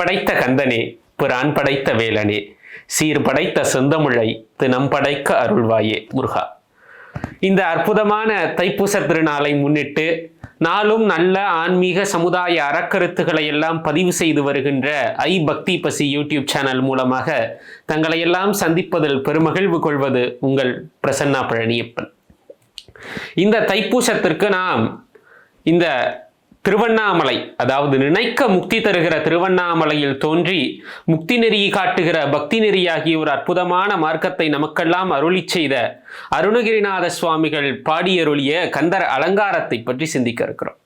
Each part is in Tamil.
படைத்த கந்தனே பிரான் படைத்த வேலனே சீர் படைத்த செந்தமிழை தினம் படைக்க அருள்வாயே முருகா. இந்த அற்புதமான தைப்பூச திருநாளை முன்னிட்டு நாளும் நல்ல ஆன்மீக சமுதாய அறக்கருத்துக்களை எல்லாம் பதிவு செய்து வருகின்ற ஐ பக்தி பசி யூடியூப் சேனல் மூலமாக தங்களை எல்லாம் சந்திப்பதில் பெருமகிழ்வு கொள்வது உங்கள் பிரசன்னா பழனியப்பன். இந்த தைப்பூசத்திற்கு நாம் இந்த திருவண்ணாமலை அதாவது நினைக்க முக்தி தருகிற திருவண்ணாமலையில் தோன்றி முக்தி நெறியை காட்டுகிற பக்தி நெறியாகிய ஒரு அற்புதமான மார்க்கத்தை நமக்கெல்லாம் அருளி செய்த அருணகிரிநாத சுவாமிகள் பாடியருளிய கந்தர் அலங்காரத்தை பற்றி சிந்திக்க இருக்கிறோம்.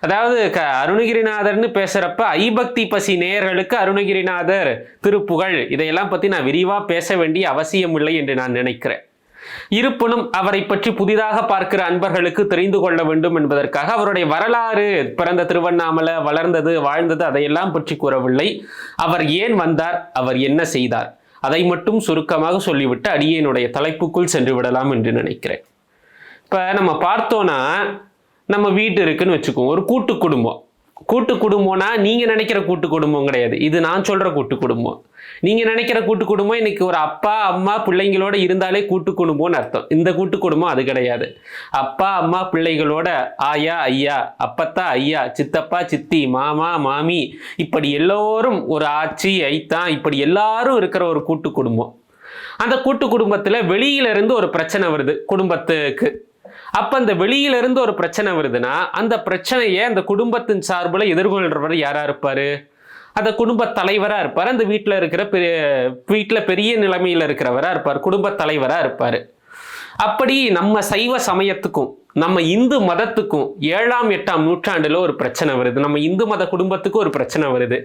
அதாவது க அருணகிரிநாதர்னு பேசுறப்ப ஐபக்தி பசி நேயர்களுக்கு அருணகிரிநாதர் திருப்புகழ் இதையெல்லாம் பத்தி நான் விரிவா பேச வேண்டிய அவசியம் இல்லை என்று நான் நினைக்கிறேன். இருப்பினும் அவரை பற்றி புதிதாக பார்க்கிற அன்பர்களுக்கு தெரிந்து கொள்ள வேண்டும் என்பதற்காக அவருடைய வரலாறு பிறந்த திருவண்ணாமலை வளர்ந்தது வாழ்ந்தது அதையெல்லாம் பற்றி கூறவில்லை. அவர் ஏன் வந்தார்? அவர் என்ன செய்தார்? அதை மட்டும் சுருக்கமாக சொல்லிவிட்டு அடியேனுடைய தலைப்புக்குள் சென்று விடலாம் என்று நினைக்கிறேன். இப்போ நம்ம பார்த்தோன்னா நம்ம வீட்டு இருக்குன்னு வச்சுக்குவோம். ஒரு கூட்டு குடும்பம். கூட்டு குடும்பம்னா நீங்கள் நினைக்கிற கூட்டு குடும்பம் கிடையாது. இது நான் சொல்கிற கூட்டு குடும்பம் நீங்கள் நினைக்கிற கூட்டு குடும்பம் இன்னைக்கு ஒரு அப்பா அம்மா பிள்ளைங்களோட இருந்தாலே கூட்டு குடும்பம்னு அர்த்தம். இந்த கூட்டு குடும்பம் அது கிடையாது. அப்பா அம்மா பிள்ளைகளோட ஆயா ஐயா அப்பத்தா ஐயா சித்தப்பா சித்தி மாமா மாமி இப்படி எல்லோரும் ஒரு ஆச்சி ஐத்தான் இப்படி எல்லாரும் இருக்கிற ஒரு கூட்டு குடும்பம் அந்த கூட்டு குடும்பத்தில் வெளியில இருந்து ஒரு பிரச்சனை வருது குடும்பத்துக்கு. அப்போ அந்த வெளியிலிருந்து ஒரு பிரச்சனை வருதுன்னா அந்த பிரச்சனையை அந்த குடும்பத்தின் சார்பில் எதிர்கொள்கிறவர் யாராக இருப்பார்? அந்த குடும்ப தலைவராக இருப்பார். அந்த வீட்டில் இருக்கிற பெரிய வீட்டில் பெரிய நிலைமையில் இருக்கிறவராக இருப்பார். குடும்ப தலைவராக இருப்பார். அப்படி நம்ம சைவ சமயத்துக்கும் நம்ம இந்து மதத்துக்கும் ஏழாம் எட்டாம் நூற்றாண்டில் ஒரு பிரச்சனை வருது. நம்ம இந்து மத குடும்பத்துக்கு ஒரு பிரச்சனை வருது.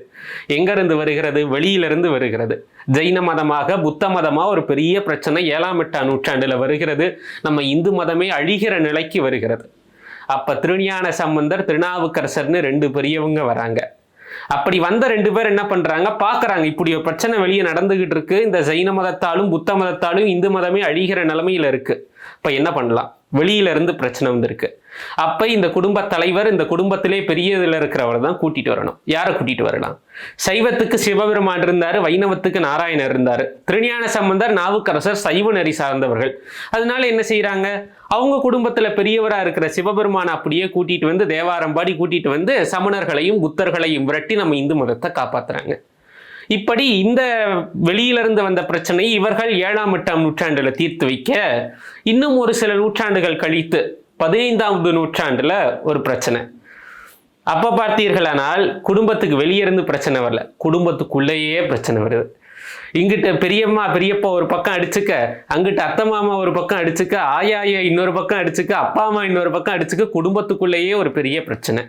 எங்கேருந்து வருகிறது? வெளியிலிருந்து வருகிறது. ஜெயின மதமாக புத்த மதமாக ஒரு பெரிய பிரச்சனை ஏழாம் எட்டாம் நூற்றாண்டில் வருகிறது. நம்ம இந்து மதமே அழிகிற நிலைக்கு வருகிறது. அப்போ திருஞான சம்பந்தர் திருநாவுக்கரசர்னு ரெண்டு பெரியவங்க வராங்க. அப்படி வந்த ரெண்டு பேர் என்ன பண்றாங்க? பாக்குறாங்க இப்படி ஒரு பிரச்சனை வெளியே நடந்துகிட்டு இருக்கு. இந்த ஜைன மதத்தாலும் புத்த மதத்தாலும் இந்து மதமே அழிகிற நிலைமையில இருக்கு. இப்ப என்ன பண்ணலாம்? வெளியில இருந்து பிரச்சனை வந்திருக்கு. அப்போ இந்த குடும்ப தலைவர் இந்த குடும்பத்திலே பெரியதில் இருக்கிறவரை இருக்கிறவர் தான் கூட்டிட்டு வரணும். யாரை கூட்டிகிட்டு வரலாம்? சைவத்துக்கு சிவபெருமான் இருந்தார் வைணவத்துக்கு நாராயணர் இருந்தார். திருஞான சம்பந்தர் நாவுக்கரசர் சைவ நெறி சார்ந்தவர்கள். அதனால என்ன செய்கிறாங்க அவங்க குடும்பத்தில் பெரியவராக இருக்கிற சிவபெருமானை அப்படியே கூட்டிகிட்டு வந்து தேவாரம் பாடி வந்து சமணர்களையும் புத்தர்களையும் விரட்டி நம்ம இந்து மதத்தை காப்பாற்றுறாங்க இப்படி இந்த வெளியிலிருந்து வந்த பிரச்சனை இவர்கள் ஏழாம் எட்டாம் நூற்றாண்டில் தீர்த்து வைக்க இன்னும் ஒரு சில நூற்றாண்டுகள் கழித்து பதினைந்தாவது நூற்றாண்டில் ஒரு பிரச்சனை. அப்போ பார்த்தீர்களானால் குடும்பத்துக்கு வெளியே இருந்து பிரச்சனை வரல. குடும்பத்துக்குள்ளேயே பிரச்சனை வருது. இங்கிட்ட பெரியம்மா பெரியப்பா ஒரு பக்கம் அடிச்சுக்க அங்கிட்ட அத்தை மாமா ஒரு பக்கம் அடிச்சுக்க ஆயா இன்னொரு பக்கம் அடிச்சுக்க அப்பா அம்மா இன்னொரு பக்கம் அடிச்சுக்க குடும்பத்துக்குள்ளேயே ஒரு பெரிய பிரச்சனை.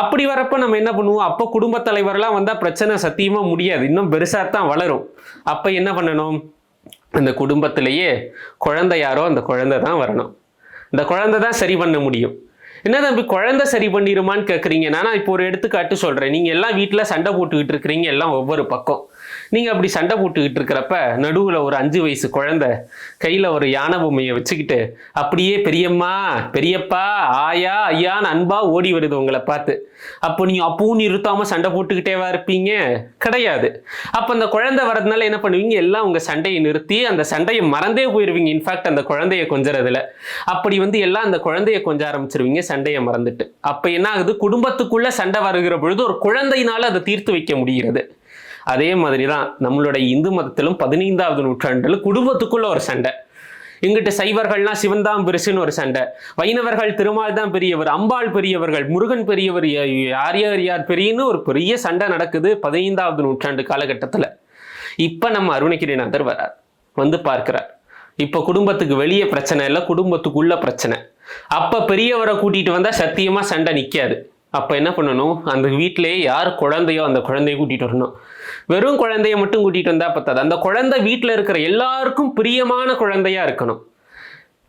அப்படி வரப்ப நம்ம என்ன பண்ணுவோம்? அப்போ குடும்ப தலைவர்லாம் வந்தால் பிரச்சனை சத்தியமாக முடியாது. இன்னும் பெருசாக தான் வளரும். அப்போ என்ன பண்ணணும்? அந்த குடும்பத்திலேயே குழந்தை யாரோ அந்த குழந்தை தான் வரணும். இந்த குழந்தை தான் சரி பண்ண முடியும். என்ன தம்பி குழந்தை சரி பண்ணிடுமான்னு கேட்குறீங்க நான் இப்போ ஒரு எடுத்துக்காட்டு சொல்கிறேன் நீங்கள் எல்லாம் வீட்டில் சண்டை போட்டுக்கிட்டு இருக்கிறீங்க எல்லாம் ஒவ்வொரு பக்கம். நீங்கள் அப்படி சண்டை போட்டுக்கிட்டு இருக்கிறப்ப நடுவில் ஒரு அஞ்சு வயசு குழந்தை கையில் ஒரு யானை பொம்மையை வச்சுக்கிட்டு அப்படியே பெரியம்மா பெரியப்பா ஆயா ஐயான்னு அன்பா ஓடி வருது உங்களை பார்த்து. அப்போ நீங்கள் அப்பவும் நிறுத்தாமல் சண்டை போட்டுக்கிட்டேவா இருப்பீங்க? கிடையாது. அப்போ அந்த குழந்தை வரதுனால என்ன பண்ணுவீங்க? எல்லாம் உங்கள் சண்டையை நிறுத்தி அந்த சண்டையை மறந்தே போயிடுவீங்க இன்ஃபேக்ட் அந்த குழந்தைய கொஞ்சறதுல. அப்படி வந்து எல்லாம் அந்த குழந்தைய கொஞ்ச ஆரம்பிச்சிருவீங்க சண்டையை மறந்துட்டு. அப்போ என்ன ஆகுது? குடும்பத்துக்குள்ள சண்டை வருகிற பொழுது ஒரு குழந்தையினால அதை தீர்த்து வைக்க முடிகிறது. அதே மாதிரி தான் நம்மளுடைய இந்து மதத்திலும் பதினைந்தாவது நூற்றாண்டில் குடும்பத்துக்குள்ள ஒரு சண்டை. எங்கிட்ட சைவர்கள்லாம் சிவன் தான் பெருசுன்னு ஒரு சண்டை. வைணவர்கள் திருமால் தான் பெரியவர் அம்பாள் பெரியவர்கள் முருகன் பெரியவர் யார் யார் யார் பெரியன்னு ஒரு பெரிய சண்டை நடக்குது பதினைந்தாவது நூற்றாண்டு காலகட்டத்தில். இப்போ நம்ம அருணகிரிநாதர் வரார் வந்து பார்க்கிறார். இப்போ குடும்பத்துக்கு வெளியே பிரச்சனை இல்லை குடும்பத்துக்குள்ள பிரச்சனை. அப்போ பெரியவரை கூட்டிட்டு வந்தால் சத்தியமாக சண்டை நிற்காது அப்போ என்ன பண்ணணும்? அந்த வீட்டிலேயே யார் குழந்தையோ அந்த குழந்தைய கூட்டிட்டு வரணும். வெறும் குழந்தைய மட்டும் கூட்டிகிட்டு வந்தால் பத்தாது. அந்த குழந்தை வீட்டில் இருக்கிற எல்லாருக்கும் பிரியமான குழந்தையாக இருக்கணும்.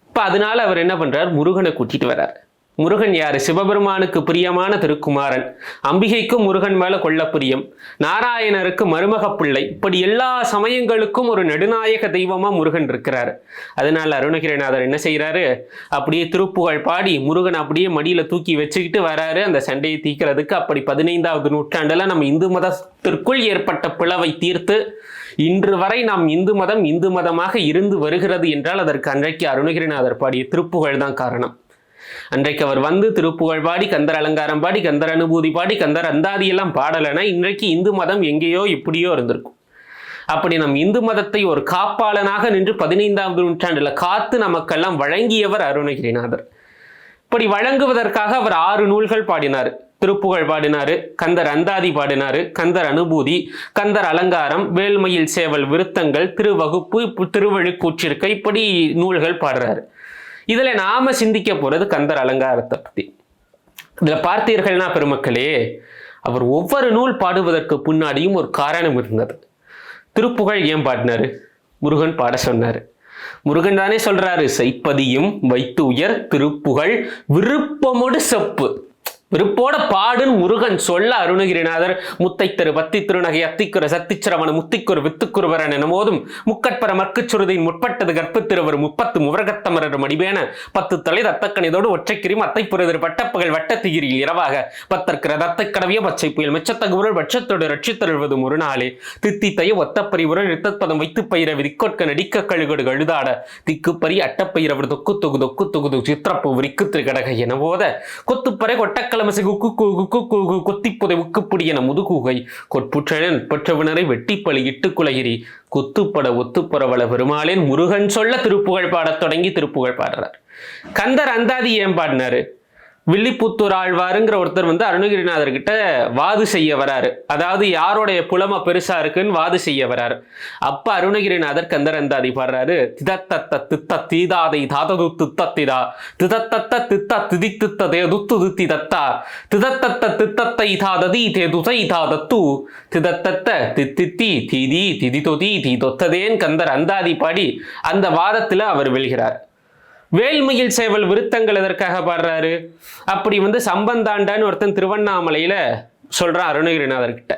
இப்போ அதனால அவர் என்ன பண்ணுறார் முருகனை கூட்டிகிட்டு வர்றார். முருகன் யாரு? சிவபெருமானுக்கு பிரியமான திருக்குமாரன். அம்பிகைக்கும் முருகன் மேல கொள்ள பிரியம் நாராயணருக்கு மருமக பிள்ளை. இப்படி எல்லா சமயங்களுக்கும் ஒரு நெடுநாயக தெய்வமா முருகன் இருக்கிறார். அதனால அருணகிரிநாதர் என்ன செய்யறாரு அப்படியே திருப்புகழ் பாடி முருகன் அப்படியே மடியில தூக்கி வச்சுக்கிட்டு வராரு. அந்த சண்டையை தீக்கிறதுக்கு அப்படி பதினைந்தாவது நூற்றாண்டுல நம்ம இந்து மதத்திற்குள் ஏற்பட்ட பிளவை தீர்த்து இன்று வரை நாம் இந்து மதம் இந்து மதமாக இருந்து வருகிறது என்றால் அதற்கு அன்றைக்கு அருணகிரிநாதர் பாடிய திருப்புகழ் தான் காரணம். அன்றைக்கு அவர் வந்து திருப்புகழ் பாடி கந்தர் அலங்காரம் பாடி கந்தர் அனுபூதி பாடி கந்தர் அந்தாதி எல்லாம் பாடலைன்னா இன்றைக்கு இந்து மதம் எங்கேயோ எப்படியோ இருந்திருக்கும். அப்படி நம் இந்து மதத்தை ஒரு காப்பாளனாக நின்று பதினைந்தாவது நூற்றாண்டுல காத்து நமக்கெல்லாம் வழங்கியவர் அருணகிரிநாதர். இப்படி வழங்குவதற்காக அவர் ஆறு நூல்கள் பாடினார். திருப்புகழ் பாடினாரு கந்தர் அந்தாதி பாடினாரு கந்தர் அனுபூதி கந்தர் அலங்காரம் வேல்மையில் சேவல் விருத்தங்கள் திருவகுப்பு திருவழுக்கூற்றிருக்க இப்படி நூல்கள் பாடுறாரு. இதில் நாம சிந்திக்க போகிறது கந்தர் அலங்காரத்தை பற்றி இதில் பார்த்தீர்கள்னா பெருமக்களே அவர் ஒவ்வொரு நூல் பாடுவதற்கு பின்னாடியும் ஒரு காரணம் இருந்தது. திருப்புகழ் ஏன் பாடினார்? முருகன் பாட சொன்னார். முருகன் தானே சொல்றாரு செய்ப்பதியும் வைத்து உயர் திருப்புகழ் விருப்பமோடு செப்பு. விருப்போட பாடுன்னு முருகன் சொல்ல அருணகிரிநாதர் முத்தை திரு பத்தி திருநகை அத்திக்குற சத்திச்சிரவன முத்திக்குரு வித்துக்குருவரன் என போதும் முக்கட்பர மர்க்குச்சுருதியின் முற்பட்டது கற்பத்திருவர் முப்பத்து முவரகத்தமரர் மடிபேன பத்து தலை தத்தக்கணிதோடு ஒற்றைக்கிரிம் அத்தை பட்டப்பகல் வட்டத்திகிரியில் இரவாக பத்தற்கிற தத்தை கடவிய பச்சை புயல் மெச்சத்தகுருள் பட்சத்தோடு ரட்சித்தருள்வது ஒரு நாளே தித்தித்தைய ஒத்தப்பரிவுரல் நிறுத்தப்பதம் வைத்து பயிர விதிக்கொட்க நடிக்க கழுகடு கழுதாட திக்குப்பரி அட்டப்பயிரவர் தொக்கு தொகு தொக்கு தொகுது சித்திரப்பு விரிக்கு திரு கடக போத கொத்துப்பறை கொட்டக்கலமசை குக்கு குகு குக்கு உக்குப்புடி என முதுகுகை கொட்புற்றழன் பெற்றவினரை வெட்டிப்பழி இட்டு குலகிரி குத்துப்பட ஒத்துப்பரவள பெருமாளேன் முருகன் சொல்ல திருப்புகழ் பாடத் தொடங்கி திருப்புகழ் பாடுறார். கந்தர் அந்தாதி ஏன் பாடினாரு? வில்லிபுத்தூர் ஆழ்வாருங்கிற ஒருத்தர் வந்து அருணகிரிநாதர் கிட்ட வாது செய்ய வராரு. அதாவது யாருடைய புலமை பெருசா இருக்குன்னு வாது செய்ய வராரு. அப்ப அருணகிரிநாதர் கந்தரந்தாதி பாடுறாரு. திதத்தத்த தித்த தீதாதை தாதது தித்தத்திதா திதத்தத்த தித்த திதி தே துத்து தித்தி. தத்தா திதத்தத்த தித்தத்தை தாததி தே துதை தாதத்து. திதத்தத்த தித்தித்தி தீதி தொதி தீ தொத்ததேன் கந்தர் அந்தாதி பாடி அந்த வாதத்துல அவர் வெல்கிறார் வேல்மயில் சேவல் விருத்தங்கள் எதற்காக பாடுறாரு? அப்படி வந்து சம்பந்தாண்டான்னு ஒருத்தன் திருவண்ணாமலையில் சொல்கிறான் அருணகிரிநாதர் கிட்ட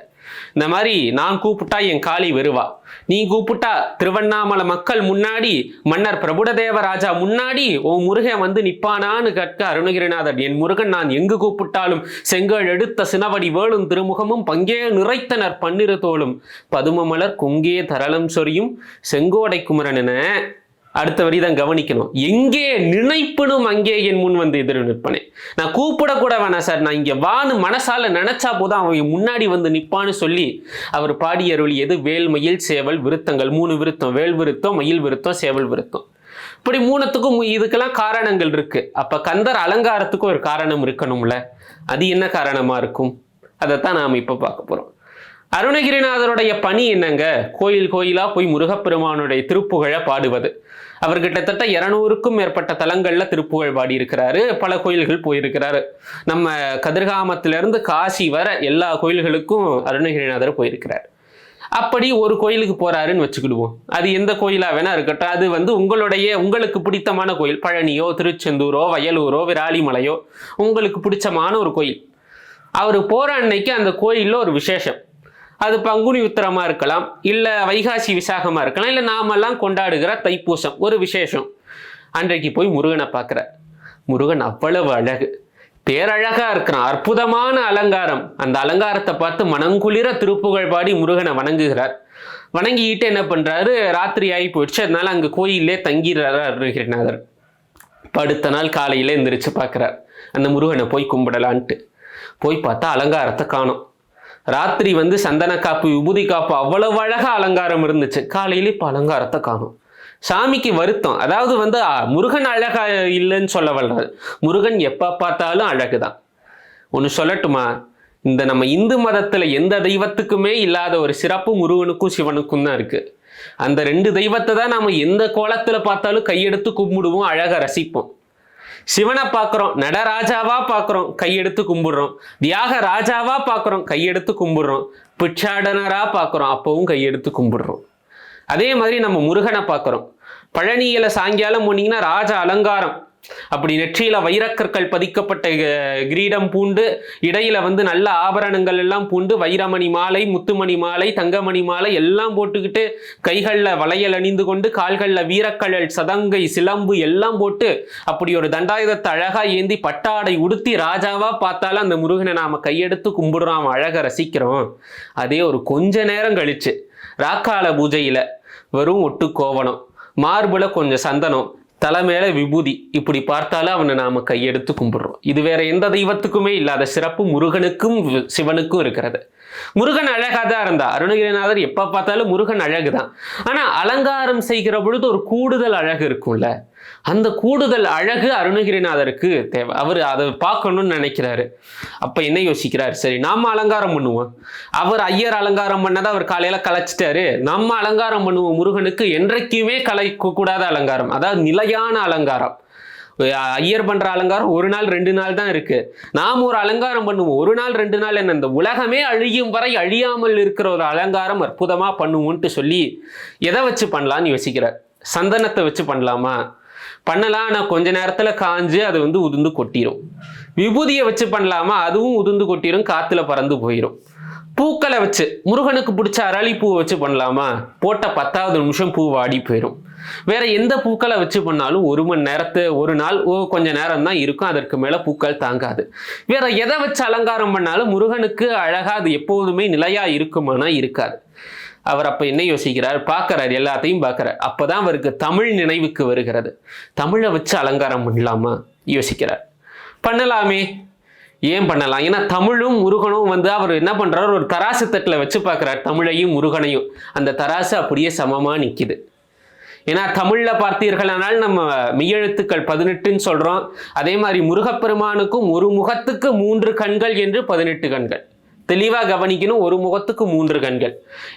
இந்த மாதிரி நான் கூப்பிட்டா என் காளி வருவா. நீ கூப்பிட்டா திருவண்ணாமலை மக்கள் முன்னாடி மன்னர் பிரபுடதேவராஜா முன்னாடி உன் முருகன் வந்து நிப்பானான்னு கற்க அருணகிரிநாதர் என் முருகன் நான் எங்கு கூப்பிட்டாலும் செங்கல் எடுத்த சினவடி வேளும் திருமுகமும் பங்கே நிறைத்தனர் பன்னிரு தோளும். பதுமமலர் கொங்கே தரளம் சொரியும் செங்கோடை குமரன் என அடுத்த வரி தான் கவனிக்கணும். எங்கே நினைப்பனும் அங்கே என் முன் வந்து எதிர் நிற்பனே. நான் கூப்பிடக்கூட வேணாம் சார். நான் இங்கே வான்னு மனசால நினைச்சா போதும் அவன் முன்னாடி வந்து நிற்பான்னு சொல்லி அவர் பாடிய அருளியது வேல் மயில் சேவல் விருத்தங்கள். மூணு விருத்தம். வேல் விருத்தம் மயில் விருத்தம் சேவல் விருத்தம். இப்படி மூணத்துக்கும் இதுக்கெல்லாம் காரணங்கள் இருக்கு. அப்ப கந்தர் அலங்காரத்துக்கும் ஒரு காரணம் இருக்கணும்ல. அது என்ன காரணமா இருக்கும்? அதைத்தான் நாம் இப்ப பார்க்க போறோம். அருணகிரிநாதருடைய பணி என்னங்க? கோயில் கோயிலா போய் முருகப்பெருமானுடைய திருப்புகழை பாடுவது. அவர் கிட்டத்தட்ட இருநூறுக்கும் மேற்பட்ட தலங்களில் திருப்புகழ் பாடி இருக்கிறாரு பல கோயில்கள் போயிருக்கிறாரு. நம்ம கதிர்காமத்திலிருந்து காசி வர எல்லா கோயில்களுக்கும் அருணகிரிநாதர் போயிருக்கிறார். அப்படி ஒரு கோயிலுக்கு போறாருன்னு வச்சுக்கிடுவோம். அது எந்த கோயிலா வேணா இருக்கட்டும். அது வந்து உங்களுடைய உங்களுக்கு பிடித்தமான கோயில். பழனியோ திருச்செந்தூரோ வயலூரோ விராலிமலையோ உங்களுக்கு பிடிச்சமான ஒரு கோயில். அவர் போற அன்னைக்கு அந்த கோயிலில் ஒரு விசேஷம். அது பங்குனி உத்திரமாக இருக்கலாம் இல்லை வைகாசி விசாகமாக இருக்கலாம் இல்லை நாமெல்லாம் கொண்டாடுகிற தைப்பூசம். ஒரு விசேஷம். அன்றைக்கு போய் முருகனை பார்க்குறார் முருகன் அவ்வளவு அழகு. பேரழகாக இருக்கிறான். அற்புதமான அலங்காரம். அந்த அலங்காரத்தை பார்த்து மனங்குளிர திருப்புகழ் பாடி முருகனை வணங்குகிறார். வணங்கிக்கிட்டு என்ன பண்ணுறாரு ராத்திரி ஆகி போயிடுச்சு. அதனால அங்கே கோயிலே தங்கிறார் அருணகிரிநாதர். படுத்த நாள் காலையில் எந்திரிச்சு பார்க்குறார். அந்த முருகனை போய் கும்பிடலான்ட்டு. போய் பார்த்தா அலங்காரத்தை காணும். ராத்திரி வந்து சந்தன காப்பு விபூதி காப்பு அவ்வளவு அழகா அலங்காரம் இருந்துச்சு. காலையில இப்போ அலங்காரத்தை காணும். சாமிக்கு வருத்தம். அதாவது வந்து முருகன் அழகா இல்லைன்னு சொல்ல வர்றாரு. முருகன் எப்ப பார்த்தாலும் அழகுதான். ஒன்று சொல்லட்டுமா? இந்த நம்ம இந்து மதத்துல எந்த தெய்வத்துக்குமே இல்லாத ஒரு சிறப்பு முருகனுக்கும் சிவனுக்கும் தான் இருக்கு. அந்த ரெண்டு தெய்வத்தை தான் நாம எந்த கோலத்துல பார்த்தாலும் கையெடுத்து கும்பிடுவோம் அழகாக ரசிப்போம். சிவனை பார்க்குறோம் நடராஜாவா பார்க்குறோம் கையெடுத்து கும்பிடுறோம். தியாக ராஜாவா பார்க்குறோம் கையெடுத்து கும்பிடுறோம். பிச்சாடனரா பார்க்குறோம் அப்பவும் கையெடுத்து கும்பிடுறோம். அதே மாதிரி நம்ம முருகனை பார்க்குறோம். பழனியில சாயங்காலம் போனீங்கன்னா ராஜ அலங்காரம். அப்படி நெற்றியில வைரக்கற்கள் பதிக்கப்பட்ட கிரீடம் பூண்டு இடையில வந்து நல்ல ஆபரணங்கள் எல்லாம் பூண்டு வைரமணி மாலை முத்துமணி மாலை தங்கமணி மாலை எல்லாம் போட்டுக்கிட்டு கைகள்ல வளையல் அணிந்து கொண்டு கால்கள்ல வீரக்கழல் சதங்கை சிலம்பு எல்லாம் போட்டு அப்படி ஒரு தண்டாயுதத்தை அழகா ஏந்தி பட்டாடை உடுத்தி ராஜாவா பார்த்தாலும் அந்த முருகனை நாம கையெடுத்து கும்பிடுறோம் அழக அழகை ரசிக்கிறோம். அதே ஒரு கொஞ்ச நேரம் கழிச்சு ராக்கால பூஜையில வெறும் ஒட்டு கோவணம் மார்புல கொஞ்சம் சந்தனம் தலை மேல விபூதி. இப்படி பார்த்தாலும் அவனை நாம கையெடுத்து கும்பிடுறோம். இது வேற எந்த தெய்வத்துக்குமே இல்லாத சிறப்பு முருகனுக்கும் சிவனுக்கும் இருக்கிறது. முருகன் அழகாக தான் இருந்தா அருணகிரிநாதர் எப்ப பார்த்தாலும் முருகன் அழகு தான் ஆனா அலங்காரம் செய்கிற பொழுது ஒரு கூடுதல் அழகு இருக்கும்ல? அந்த கூடுதல் அழகு அருணகிரிநாதருக்கு தேவை. அவர் அதை பார்க்கணும்னு நினைக்கிறாரு. அப்ப என்ன யோசிக்கிறார்? சரி நாம அலங்காரம் பண்ணுவோம். அவர் ஐயர் அலங்காரம் பண்ணதை அவர் காலையில கலைச்சிட்டாரு. நம்ம அலங்காரம் பண்ணுவோம் முருகனுக்கு. என்றைக்குமே கலைக்க கூடாத அலங்காரம். அதாவது நிலையான அலங்காரம். ஐயர் பண்ற அலங்காரம் ஒரு நாள் ரெண்டு நாள் தான் இருக்கு. நாம் ஒரு அலங்காரம் பண்ணுவோம். ஒரு நாள் ரெண்டு நாள் என்ன இந்த உலகமே அழியும் வரை அழியாமல் இருக்கிற ஒரு அலங்காரம் அற்புதமா பண்ணுவோன்ட்டு சொல்லி எதை வச்சு பண்ணலாம்னு யோசிக்கிறார்? சந்தனத்தை வச்சு பண்ணலாமா? பண்ணலாம் ஆனால் கொஞ்ச நேரத்தில் காஞ்சு அது வந்து உதிர்ந்து கொட்டிடும் விபூதியை வச்சு பண்ணலாமா? அதுவும் உதிர்ந்து கொட்டிடும் காற்றுல பறந்து போயிடும் பூக்களை வச்சு முருகனுக்கு பிடிச்ச அரளி பூவை வச்சு பண்ணலாமா? போட்ட பத்தாவது நிமிஷம் பூ வாடி போயிடும் வேற எந்த பூக்களை வச்சு பண்ணாலும் ஒரு மணி நேரத்து ஒரு நாள் ஓ கொஞ்ச நேரம் தான் இருக்கும். அதற்கு மேல பூக்கள் தாங்காது. வேற எதை வச்சு அலங்காரம் பண்ணாலும் முருகனுக்கு அழகா அது எப்போதுமே நிலையா இருக்குமானா இருக்காது. அவர் அப்போ என்ன யோசிக்கிறார்? பார்க்கறார் எல்லாத்தையும் பார்க்கறார். அப்பதான் அவருக்கு தமிழ் நினைவுக்கு வருகிறது. தமிழை வச்சு அலங்காரம் பண்ணலாமா? யோசிக்கிறார். பண்ணலாமே. ஏன் பண்ணலாம்? ஏன்னா தமிழும் முருகனும் வந்து அவர் என்ன பண்றாரு? ஒரு தராசு தட்டில் வச்சு பார்க்குறார். தமிழையும் முருகனையும். அந்த தராசு அப்படியே சமமாக நிற்கிது ஏன்னா தமிழில் பார்த்தீர்களானால் நம்ம மெய்யெழுத்துக்கள் பதினெட்டுன்னு சொல்கிறோம் அதே மாதிரி முருகப்பெருமானுக்கும் ஒரு முகத்துக்கு மூன்று கண்கள் என்று பதினெட்டு கண்கள். தெளிவாக கவனிக்கணும் ஒரு முகத்துக்கு மூன்று கண்கள்.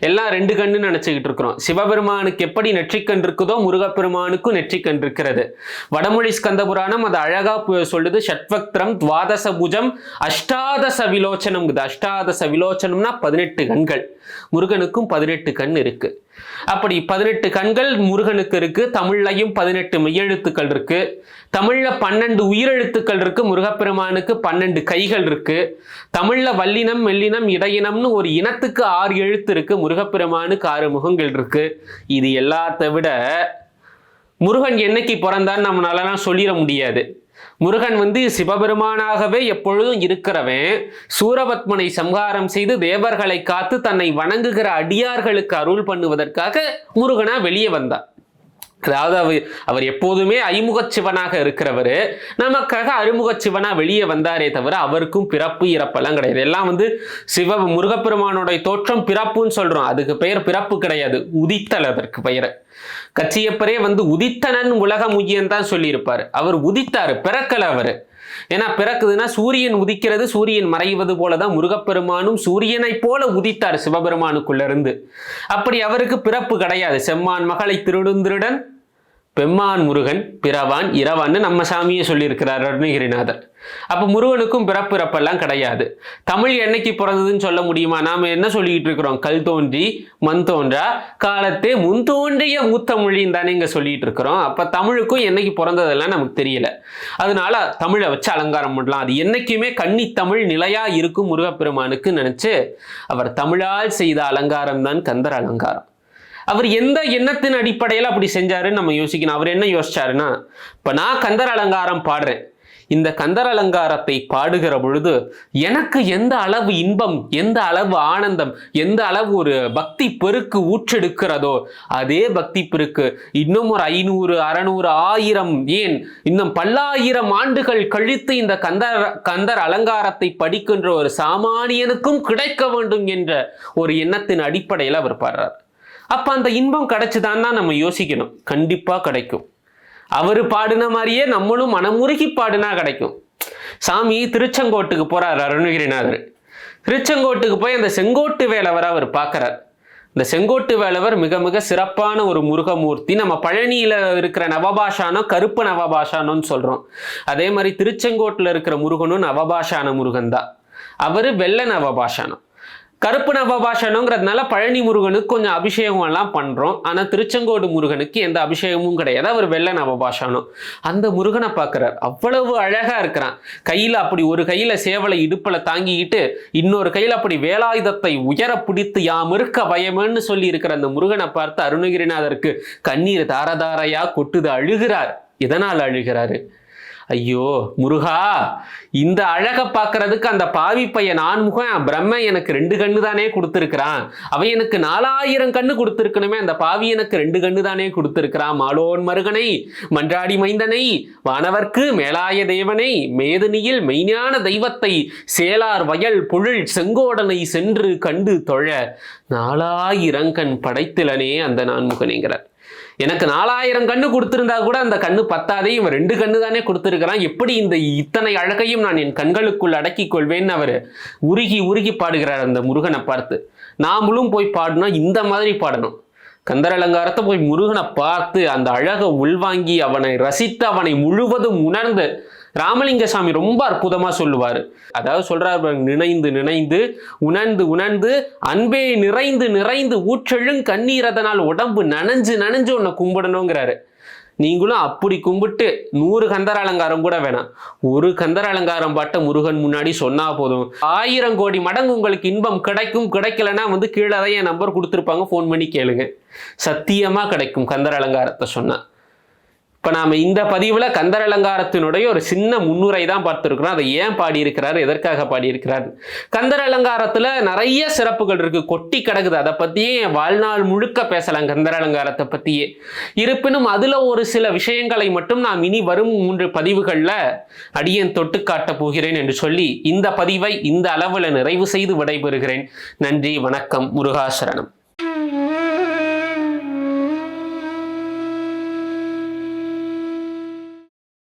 எல்லாம் ரெண்டு கண்ணு நினச்சிக்கிட்டு இருக்கிறோம். சிவபெருமானுக்கு எப்படி நெற்றிக்கண் இருக்குதோ முருகப்பெருமானுக்கும் நெற்றிக்கண் இருக்கிறது. வடமொழி ஸ்கந்த புராணம் அது அழகாக சொல்லுது ஷட்வக்திரம் துவாதச புஜம் அஷ்டாதச விலோச்சனம். அஷ்டாதச விலோச்சனம்னா பதினெட்டு கண்கள். முருகனுக்கும் பதினெட்டு கண் இருக்குது அப்படி பதினெட்டு கண்கள் முருகனுக்கு இருக்கு தமிழ்லையும் பதினெட்டு மெய்யெழுத்துக்கள் இருக்கு. தமிழ்ல பன்னெண்டு உயிரெழுத்துக்கள் இருக்கு முருகப்பெருமானுக்கு பன்னெண்டு கைகள் இருக்கு. தமிழ்ல வல்லினம் மெல்லினம் இடையினம்னு ஒரு இனத்துக்கு ஆறு எழுத்து இருக்கு முருகப்பெருமானுக்கு ஆறு முகங்கள் இருக்கு. இது எல்லாத்தை விட முருகன் என்னைக்கு பிறந்தான்னு நம்மளாலாம் சொல்லிட முடியாது. முருகன் வந்து சிவபெருமானாகவே எப்பொழுதும் இருக்கிறவன். சூரபத்மனை சம்ஹாரம் செய்து தேவர்களை காத்து தன்னை வணங்குகிற அடியார்களுக்கு அருள் பண்ணுவதற்காக முருகனா வெளியே வந்தான். அதாவது அவர் அவர் எப்போதுமே ஐமுக சிவனாக இருக்கிறவர். நமக்காக அறிமுக சிவனா வெளியே வந்தாரே தவிர அவருக்கும் பிறப்பு இறப்பெல்லாம் கிடையாது. எல்லாம் வந்து சிவ முருகப்பெருமானுடைய தோற்றம் பிறப்புன்னு சொல்றோம். அதுக்கு பெயர் பிறப்பு கிடையாது. உதித்தல் அதற்கு பெயர். கச்சியப்பரே வந்து உதித்தனன் உலகம் உய்யன் தான் சொல்லியிருப்பார். அவர் உதித்தாரு பிறக்கல அவரு. ஏன்னா பிறக்குதுன்னா சூரியன் உதிக்கிறது சூரியன் மறைவது போலதான் முருகப்பெருமானும் சூரியனைப் போல உதித்தார் சிவபெருமானுக்குள்ள இருந்து. அப்படி அவருக்கு பிறப்பு கிடையாது. செம்மான் மகளை திருடுந்திருடன் பெம்மான் முருகன் பிறவான் இரவான்னு நம்ம சாமியே சொல்லியிருக்கிறார் அருணகிரிநாதர். அப்போ முருகனுக்கும் பிறப்பிறப்பெல்லாம் கிடையாது. தமிழ் என்னைக்கு பிறந்ததுன்னு சொல்ல முடியுமா? நாம் என்ன சொல்லிக்கிட்டு இருக்கிறோம்? கல் தோன்றி மண் தோன்றா காலத்தே முன் தோன்றிய மூத்த மொழின்னு தானே இங்கே சொல்லிட்டு இருக்கிறோம். அப்போ தமிழுக்கும் என்னைக்கு பிறந்ததெல்லாம் நமக்கு தெரியல. அதனால தமிழை வச்சு அலங்காரம் பண்ணலாம். அது என்னைக்குமே கன்னி தமிழ் இருக்கும் முருகப்பெருமானுக்கு நினச்சி அவர் தமிழால் செய்த அலங்காரம் தான் கந்தர் அலங்காரம். அவர் எந்த எண்ணத்தின் அடிப்படையில் அப்படி செஞ்சாருன்னு நம்ம யோசிக்கணும். அவர் என்ன யோசிச்சாருன்னா இப்போ நான் கந்தர் அலங்காரம் பாடுறேன். இந்த கந்தர் அலங்காரத்தை பாடுகிற பொழுது எனக்கு எந்த அளவு இன்பம் எந்த அளவு ஆனந்தம் எந்த அளவு ஒரு பக்தி பெருக்கு ஊற்றெடுக்கிறதோ அதே பக்தி பெருக்கு இன்னும் ஒரு ஐநூறு அறநூறு ஆயிரம் ஏன் இன்னும் பல்லாயிரம் ஆண்டுகள் கழித்து இந்த கந்தர் கந்தர் அலங்காரத்தை படிக்கின்ற ஒரு சாமானியனுக்கும் கிடைக்க வேண்டும் என்ற ஒரு எண்ணத்தின் அடிப்படையில் அவர் பாடுறார். அப்போ அந்த இன்பம் கிடைச்சுதான் தான் நம்ம யோசிக்கணும். கண்டிப்பாக கிடைக்கும். அவர் பாடின மாதிரியே நம்மளும் மனமுருகி பாடினா கிடைக்கும். சாமி திருச்செங்கோட்டுக்கு போகிறார் அருணகிரிநாதர். திருச்செங்கோட்டுக்கு போய் அந்த செங்கோட்டு வேலவரை அவர் பார்க்குறார். இந்த செங்கோட்டு வேலவர் மிக மிக சிறப்பான ஒரு முருகமூர்த்தி. நம்ம பழனியில் இருக்கிற நவபாஷானம் கருப்பு நவபாஷானோன்னு சொல்கிறோம் அதே மாதிரி திருச்செங்கோட்டில் இருக்கிற முருகனும் நவபாஷான முருகன் தான். அவர் வெள்ள நவபாஷானம். கருப்பு நவபாஷனுங்கிறதுனால பழனி முருகனுக்கு கொஞ்சம் அபிஷேகம் எல்லாம் பண்ணுறோம் ஆனால் திருச்செங்கோடு முருகனுக்கு எந்த அபிஷேகமும் கிடையாது. அவர் வெள்ளை நவபாஷனும் அந்த முருகனை பார்க்குறார். அவ்வளவு அழகாக இருக்கிறான். கையில் அப்படி ஒரு கையில் சேவலை இடுப்பில் தாங்கிக்கிட்டு இன்னொரு கையில் அப்படி வேலாயுதத்தை உயர பிடித்து யாம் இருக்க பயமேன்னு சொல்லி இருக்கிற அந்த முருகனை பார்த்து அருணகிரிநாதருக்கு கண்ணீர் தாரதாரையாக கொட்டுது. அழுகிறார். இதனால் அழுகிறாரு? ஐயோ முருகா இந்த அழகை பார்க்கறதுக்கு அந்த பாவி பையன் ஆண்முகம் பிரம்ம எனக்கு ரெண்டு கண்ணு தானே கொடுத்துருக்கிறான். அவன் எனக்கு நாலாயிரம் கண்ணு கொடுத்துருக்கணுமே அந்த பாவி எனக்கு ரெண்டு கண்ணு தானே கொடுத்துருக்கிறான். மாலோன் மருகனை மன்றாடி மைந்தனை வானவர்க்கு மேலாய தேவனை மேதினியில் மெய்ஞான தெய்வத்தை சேலார் வயல் பொருள் செங்கோடனை சென்று கண்டு தொழ நாலாயிரங்கண் படைத்திலனே அந்த நான்முகனைங்கிறார் எனக்கு நாலாயிரம் கண்ணு கொடுத்துருந்தா கூட அந்த கண்ணு பத்தாதே இவன் ரெண்டு கண்ணு தானே கொடுத்துருக்கிறான். எப்படி இந்த இத்தனை அழகையும் நான் என் கண்களுக்குள் அடக்கிக் கொள்வேன்னு அவர் உருகி உருகி பாடுகிறார் அந்த முருகனை பார்த்து. நாமளும் போய் பாடணும் இந்த மாதிரி பாடணும். கந்தர் அலங்காரத்தை போய் முருகனை பார்த்து அந்த அழகை உள்வாங்கி அவனை ரசித்து அவனை முழுவதும் உணர்ந்து ராமலிங்க சாமி ரொம்ப அற்புதமாக சொல்லுவார். அதாவது சொல்கிறார் நினைந்து நினைந்து உணர்ந்து உணர்ந்து அன்பே நிறைந்து நிறைந்து ஊற்றெழுங் கண்ணீர் அதனால் உடம்பு நனைஞ்சு நனைஞ்சு உன்னை கும்பிடணுங்கிறாரு. நீங்களும் அப்படி கும்பிட்டு நூறு கந்தர அலங்காரம் கூட வேணாம். ஒரு கந்தர அலங்காரம் பாட்ட முருகன் முன்னாடி சொன்னா போதும். ஆயிரம் கோடி மடங்கு உங்களுக்கு இன்பம் கிடைக்கும் கிடைக்கலன்னா வந்து கீழே தான் என் நம்பர் கொடுத்துருப்பாங்க. ஃபோன் பண்ணி கேளுங்க. சத்தியமாக கிடைக்கும் கந்தர அலங்காரத்தை சொன்னால் இப்போ நாம் இந்த பதிவில் கந்தர் அலங்காரத்தினுடைய ஒரு சின்ன முன்னுரை தான் பார்த்துருக்குறோம். அதை ஏன் பாடியிருக்கிறார்? எதற்காக பாடியிருக்கிறார்? கந்தர் அலங்காரத்தில் நிறைய சிறப்புகள் இருக்கு. கொட்டி கிடக்குது. அதை பற்றியே என் வாழ்நாள் முழுக்க பேசலாம் கந்தர் அலங்காரத்தை பற்றியே இருப்பினும் அதில் ஒரு சில விஷயங்களை மட்டும் நாம் இனி வரும் மூன்று பதிவுகளில் அடியன் தொட்டு காட்டப் போகிறேன் என்று சொல்லி இந்த பதிவை இந்த அளவில் நிறைவு செய்து விடைபெறுகிறேன். நன்றி வணக்கம் முருகாசரணம்.